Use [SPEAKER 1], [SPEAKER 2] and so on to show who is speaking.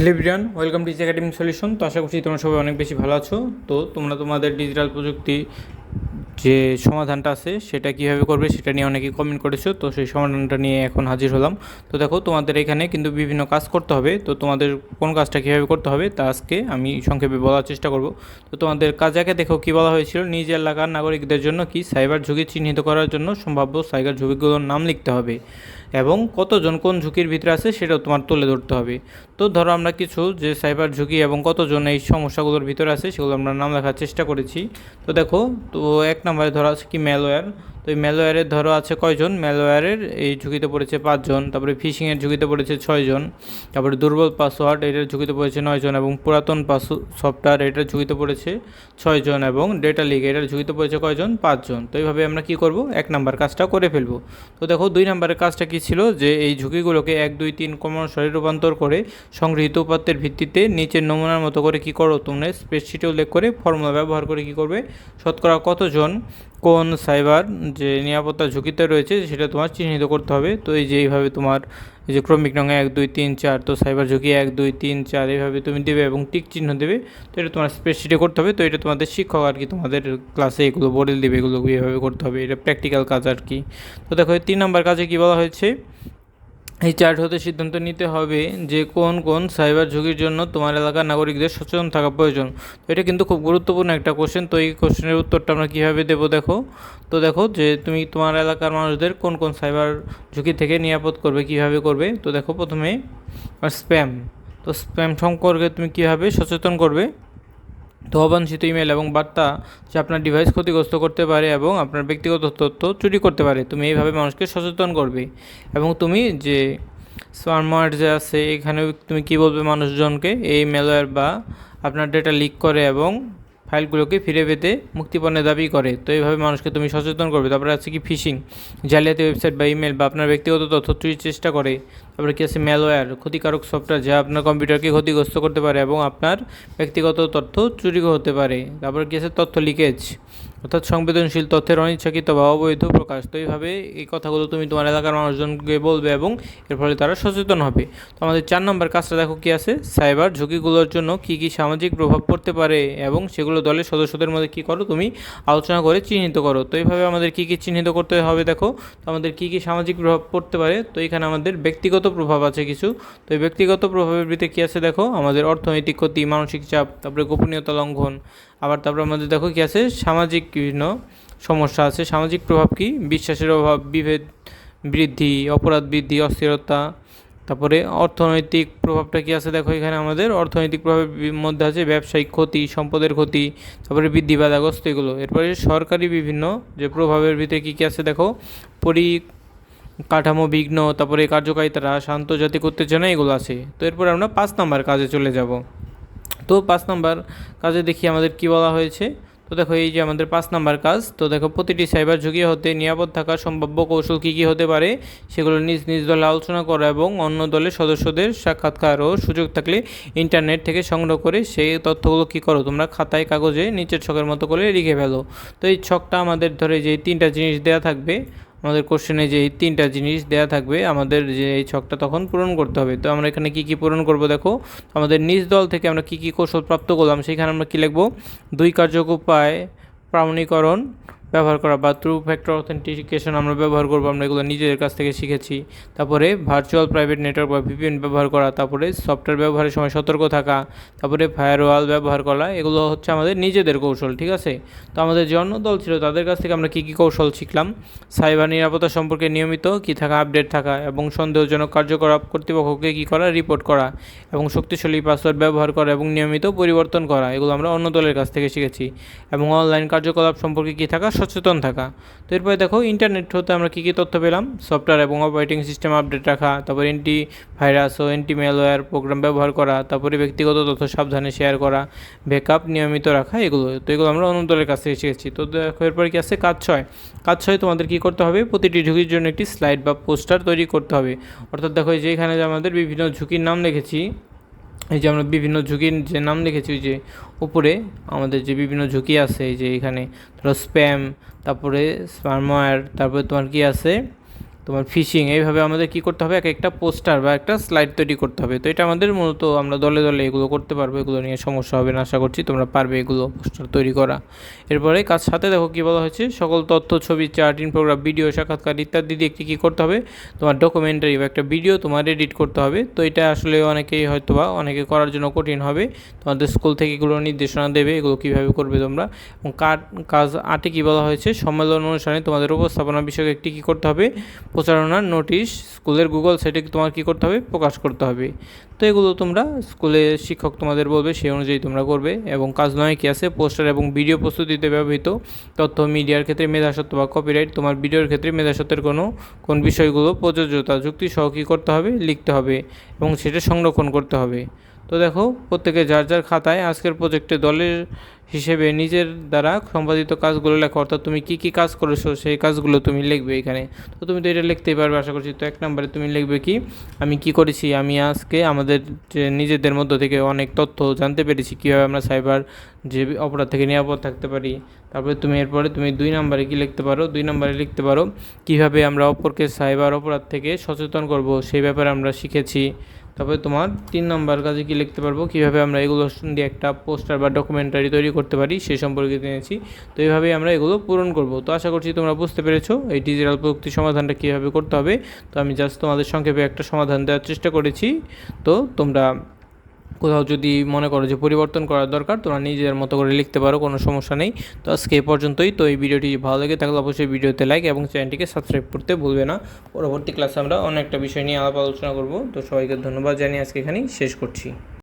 [SPEAKER 1] Hello Brian welcome to academic solution তো আশা করছি তোমরা সবাই অনেক বেশি ভালো আছো। তো তোমরা তোমাদের ডিজিটাল প্রযুক্তি যে সমাধানটা আছে, সেটা কীভাবে করবে সেটা নিয়ে অনেকেই কমেন্ট করেছ। তো সেই সমাধানটা নিয়ে এখন হাজির হলাম। তো দেখো, তোমাদের এখানে কিন্তু বিভিন্ন কাজ করতে হবে। তো তোমাদের কোন কাজটা কীভাবে করতে হবে, তা আজকে আমি সংক্ষেপে বলার চেষ্টা করব। তো তোমাদের কাজাকে দেখো কী বলা হয়েছিল। নিজ এলাকার নাগরিকদের জন্য কি সাইবার ঝুঁকি চিহ্নিত করার জন্য সম্ভাব্য সাইবার ঝুঁকিগুলোর নাম লিখতে হবে। এবং কতজন কোন ঝুঁকির ভিতরে আছে সেটাও তোমার তুলে ধরতে হবে। তো ধরো আমরা কিছু যে সাইবার ঝুঁকি এবং কতজন এই সমস্যাগুলোর ভিতরে আছে সেগুলো আমরা নাম লেখার চেষ্টা করেছি। তো দেখো, তো এক নম্বরে ধরা আছে কি ম্যালওয়্যার তো এই ম্যালওয়্যারের ধরো আছে কয়জন? ম্যালওয়্যারের এই ঝুঁকিতে পড়েছে পাঁচজন, তারপরে ফিশিংয়ের ঝুঁকিতে পড়েছে ছয়জন, তারপরে দুর্বল পাসওয়ার্ড এটার ঝুঁকিতে পড়েছে নয়জন এবং পুরাতন পাস সফটওয়্যার এটার ঝুঁকিতে পড়েছে ছয়জন এবং ডেটা লিক এটার ঝুঁকিতে পড়েছে কয়জন? পাঁচজন। তো এইভাবে আমরা কি করব? এক নাম্বার কাজটা করে ফেলব। তো দেখো, দুই নাম্বারের কাজটা কি ছিল? যে এই ঝুঁকিগুলোকে এক, দুই, তিন কমন শরীর রূপান্তর করে সংগৃহীত উপাত্তের ভিত্তিতে নিচের নমুনার মতো করে কি করো? তোমরা স্প্রেডশিটে উল্লেখ করে ফর্মুলা ব্যবহার করে কি করবে? শতকরা কতজন কোন সাইবার যে নিরাপত্তা ঝুঁকিতে রয়েছে সেটা তোমার চিহ্নিত করতে হবে। তো এই যে এইভাবে তোমার এই যে ক্রমিক নং এক, দুই, তিন, চার, তো সাইবার ঝুঁকি এক, দুই, তিন, চার এইভাবে তুমি দেবে এবং টিক চিহ্ন দেবে। তো এটা তোমার স্প্রেডশিটে করতে হবে। তো এটা তোমাদের শিক্ষক আর কি তোমাদের ক্লাসে এগুলো বোর্ডে দেবে, এগুলো এইভাবে করতে হবে। এটা প্র্যাকটিক্যাল কাজ আর কি। তো দেখো তিন নম্বর কাজে কী বলা হয়েছে? এই চার্ট হতে সিদ্ধান্ত নিতে হবে যে কোন কোন সাইবার ঝুঁকির জন্য তোমার এলাকার নাগরিকদের সচেতন থাকা প্রয়োজন। তো এটা কিন্তু খুব গুরুত্বপূর্ণ একটা কোশ্চেন তো এই কোশ্চেনের উত্তরটা আমরা কীভাবে দেবো দেখো? তো দেখো যে তুমি তোমার এলাকার মানুষদের কোন কোন সাইবার ঝুঁকি থেকে নিরাপদ করবে, কীভাবে করবে? তো দেখো প্রথমে স্প্যাম তো স্প্যাম সম্পর্কে তুমি কীভাবে সচেতন করবে? তো অবাঞ্ছিত ইমেল এবং বার্তা যে আপনার ডিভাইস ক্ষতিগ্রস্ত করতে পারে এবং আপনার ব্যক্তিগত তথ্য চুরি করতে পারে, তুমি এইভাবে মানুষকে সচেতন করবে। এবং তুমি যে স্মার্ট যে আছে এখানে তুমি কী বলবে মানুষজনকে? এই মেলওয়্যার বা আপনার ডেটা লিক করে এবং ফাইলগুলোকে ফিরে পেতে মুক্তিপণের দাবি করে। তো এইভাবে মানুষকে তুমি সচেতন করবে। তারপরে আছে কি ফিশিং জালিয়াতি ওয়েবসাইট বা ইমেল বা আপনার ব্যক্তিগত তথ্য চুরির চেষ্টা করে। তারপরে কি আছে ম্যালওয়্যার ক্ষতিকারক সফটওয়্যার যা আপনার কম্পিউটারকে ক্ষতিগ্রস্ত করতে পারে এবং আপনার ব্যক্তিগত তথ্য চুরি হতে পারে। তারপরে কি আছে তথ্য লিকেজ অর্থাৎ সংবেদনশীল তথ্যের অনিচ্ছাকৃত বা অবৈধ প্রকাশ। তো এইভাবে এই কথাগুলো তুমি তোমার এলাকার মানুষজনকে বলবে এবং এর ফলে তারা সচেতন হবে। তো আমাদের চার নম্বর কাজটা দেখো কি আছে? সাইবার ঝুঁকিগুলোর জন্য কি কি সামাজিক প্রভাব পড়তে পারে এবং সেগুলো দলের সদস্যদের মধ্যে কি করো? তুমি আলোচনা করে চিহ্নিত করো। তো এইভাবে আমাদের কি কি চিহ্নিত করতে হবে দেখো? তো আমাদের কি কি সামাজিক প্রভাব পড়তে পারে? তো এখানে আমাদের ব্যক্তিগত প্রভাব আছে কিছু। তো এই ব্যক্তিগত প্রভাবের ভিতরে কী আছে দেখো? আমাদের অর্থনৈতিক ক্ষতি, মানসিক চাপ, তারপরে গোপনীয়তা লঙ্ঘন। আবার তারপরে আমাদের দেখো কী আছে? সামাজিক বিভিন্ন সমস্যা আছে। সামাজিক প্রভাব কি? বিশ্বাসের অভাব, বিভেদ বৃদ্ধি, অপরাধ বৃদ্ধি, অস্থিরতা, তারপরে অর্থনৈতিক প্রভাবটা কি আছে? দেখো এখানে আমাদের অর্থনৈতিক প্রভাবের মধ্যে আছে ব্যবসায়িক ক্ষতি, সম্পদের ক্ষতি, তারপরে বৃদ্ধি বাধাগ্রস্ত এগুলো। এরপরে সরকারি বিভিন্ন যে প্রভাবের ভিতরে কী কী আছে দেখো? পরি কাঠামো বিঘ্ন, তারপরে কার্যকারিতারা শান্ত জাতি উত্তেজনা এগুলো আছে। তো এরপরে আমরা পাঁচ নাম্বার কাজে চলে যাব। তো পাঁচ নাম্বার কাজে দেখি আমাদের কি বলা হয়েছে? তো দেখো, এই যে আমাদের পাঁচ নাম্বার কাজ, তো দেখো, প্রতিটি সাইবার ঝুঁকি হতে নিরাপদ থাকার সম্ভাব্য কৌশল কী কী হতে পারে সেগুলো নিজ নিজ দলে আলোচনা করা এবং অন্য দলের সদস্যদের সাক্ষাৎকার ও সুযোগ থাকলে ইন্টারনেট থেকে সংগ্রহ করে সেই তথ্যগুলো কী করো, তোমরা খাতায়, কাগজে, নিচের ছকের মতো করে লিখে ফেলো। তো এই ছকটা আমাদের ধরে যে তিনটা জিনিস দেওয়া থাকবে আমাদের কোশ্চেনে যে এই তিনটা জিনিস দেয়া থাকবে, আমাদের যে এই ছকটা তখন পূরণ করতে হবে। তো আমরা এখানে কি কি পূরণ করব দেখো? আমাদের নিজ দল থেকে আমরা কি কি কৌশল প্রাপ্ত করলাম সেখানে আমরা কী লিখব? দুই কার্যক উপায় প্রামাণীকরণ ব্যবহার করা বা ট্রু ফ্যাক্টর অথেন্টিকেশন আমরা ব্যবহার করব, আমরা এগুলো নিজেদের কাছ থেকে শিখেছি। তারপরে ভার্চুয়াল প্রাইভেট নেটওয়ার্ক বা ভিপিএন ব্যবহার করা, তারপরে সফটওয়্যার ব্যবহারের সময় সতর্ক থাকা, তারপরে ফায়ারওয়াল ব্যবহার করা, এগুলো হচ্ছে আমাদের নিজেদের কৌশল, ঠিক আছে? তো আমাদের যে অন্য দল ছিল, তাদের কাছ থেকে আমরা কী কী কৌশল শিখলাম? সাইবার নিরাপত্তা সম্পর্কে নিয়মিত কী থাকা আপডেট থাকা এবং সন্দেহজনক কার্যকলাপ কর্তৃপক্ষকে কী করা রিপোর্ট করা এবং শক্তিশালী পাসওয়ার্ড ব্যবহার করা এবং নিয়মিত পরিবর্তন করা, এগুলো আমরা অন্য দলের কাছ থেকে শিখেছি। এবং অনলাইন কার্যকলাপ সম্পর্কে কী থাকা সচেতন থাকা। তো এরপরে দেখো ইন্টারনেট হতে আমরা কী কী তথ্য পেলাম? সফটওয়্যার এবং অপারেটিং সিস্টেম আপডেট রাখা, তারপর এন্টি ভাইরাস ও এন্টি মেলওয়্যার প্রোগ্রাম ব্যবহার করা, তারপরে ব্যক্তিগত তথ্য সাবধানে শেয়ার করা ব্যাকআপ নিয়মিত রাখা, এগুলো। তো এগুলো আমরা অন্য দলের কাছ থেকে শিখেছি। তো দেখো, এরপরে কি আছে? কাজ ছয়। কাজ ছয় তোমাদের কী করতে হবে? প্রতিটি ঝুঁকির জন্য একটি স্লাইড বা পোস্টার তৈরি করতে হবে। অর্থাৎ দেখো যে এখানে যে আমাদের বিভিন্ন ঝুঁকির নাম লিখেছি এই যে আমরা বিভিন্ন ঝুঁকির যে নাম লিখেছি যে উপরে আমাদের যে বিভিন্ন ঝুঁকি আছে, এই যে এখানে ধরো স্প্যাম তারপরে স্পারমোয়ার তারপরে তোমার কি আছে? তোমার ফিশিং এইভাবে আমাদের কি করতে হবে? এক একটা পোস্টার বা একটা স্লাইড তৈরি করতে হবে। তো এটা আমাদের মূলত আমরা দলে দলে এগুলো করতে পারব, এগুলো নিয়ে সমস্যা হবে না, আশা করছি তোমরা পারবে এগুলো পোস্টার তৈরি করা। এরপরে কাজ সাথে দেখো কী বলা হয়েছে, সকল তথ্য, ছবি চার্ট ইনফোগ্রাফ ভিডিও সাক্ষাৎকার ইত্যাদি দিয়ে একটি কী করতে হবে? তোমার ডকুমেন্টারি বা একটা ভিডিও তোমার এডিট করতে হবে। তো এটা আসলে অনেকেই হয়তো বা অনেকে করার জন্য কঠিন হবে। তোমাদের স্কুল থেকে এগুলো নির্দেশনা দেবে, এগুলো কীভাবে করবে তোমরা? এবং কাজ আটে কী বলা হয়েছে? সম্মেলন অনুষ্ঠানে তোমাদের উপস্থাপনা বিষয়ক একটি কী করতে হবে? প্রচারণার নোটিশ স্কুলের গুগল সাইটে তোমার কী করতে হবে? প্রকাশ করতে হবে। তো এগুলো তোমরা স্কুলে শিক্ষক তোমাদের বলবে, সেই অনুযায়ী তোমরা করবে এবং কাজ নয় কি আছে? পোস্টার এবং ভিডিও প্রস্তুতিতে ব্যবহৃত তথ্য মিডিয়ার ক্ষেত্রে মেধাসত্ব বা কপিরাইট তোমার ভিডিওর ক্ষেত্রে মেধাসত্বের কোনো, কোন বিষয়গুলো প্রযোজ্যতা, যুক্তি সহ কী করতে হবে? লিখতে হবে এবং সেটা সংরক্ষণ করতে হবে। তো দেখো, প্রত্যেকে যার যার খাতায় আজকের প্রজেক্টে দলের হিসেবে নিজের দ্বারা সম্পাদিত কাজগুলো লেখো, অর্থাৎ তুমি কী কী কাজ করেছ, সেই কাজগুলো তুমি লিখবে এখানে। তো তুমি তো এটা লিখতেই পারবে, আশা করছি। তো এক নম্বরে তুমি লিখবে কি, আমি কি করেছি, আমি আজকে আমাদের যে নিজেদের মধ্য থেকে অনেক তথ্য জানতে পেরেছি, কীভাবে আমরা সাইবার যে অপরাধ থেকে নিরাপদ থাকতে পারি। তারপরে তুমি এরপরে তুমি দুই নম্বরে কি লিখতে পারো, দুই নম্বরে লিখতে পারো, কীভাবে আমরা অপরকে সাইবার অপরাধ থেকে সচেতন করব, সেই ব্যাপারে আমরা শিখেছি। তারপরে তোমার তিন নম্বর কাজে কি লিখতে পারব? কীভাবে আমরা এগুলো দিয়ে একটা পোস্টার বা ডকুমেন্টারি তৈরি করতে পারি সে সম্পর্কে জেনেছি। তো এইভাবেই আমরা এগুলো পূরণ করব। তো আশা করছি তোমরা বুঝতে পেরেছ এই ডিজিটাল প্রযুক্তি সমাধানটা কীভাবে করতে হবে। তো আমি জাস্ট তোমাদের সংক্ষেপে একটা সমাধান দেওয়ার চেষ্টা করেছি। তো তোমরা কোথাও যদি মনে করো যে পরিবর্তন করার দরকার, তোমরা নিজের মতো করে লিখতে পারো, কোনো সমস্যা নেই। তো আজকে এ পর্যন্তই। তো এই ভিডিওটি ভালো লাগে থাকলে অবশ্যই ভিডিওতে লাইক এবং চ্যানেলটিকে সাবস্ক্রাইব করতে ভুলবে না। পরবর্তী ক্লাসে আমরা অনেকটা বিষয় নিয়ে আলাপ আলোচনা করব। তো সবাইকে ধন্যবাদ জানিয়ে আজকে এখানেই শেষ করছি।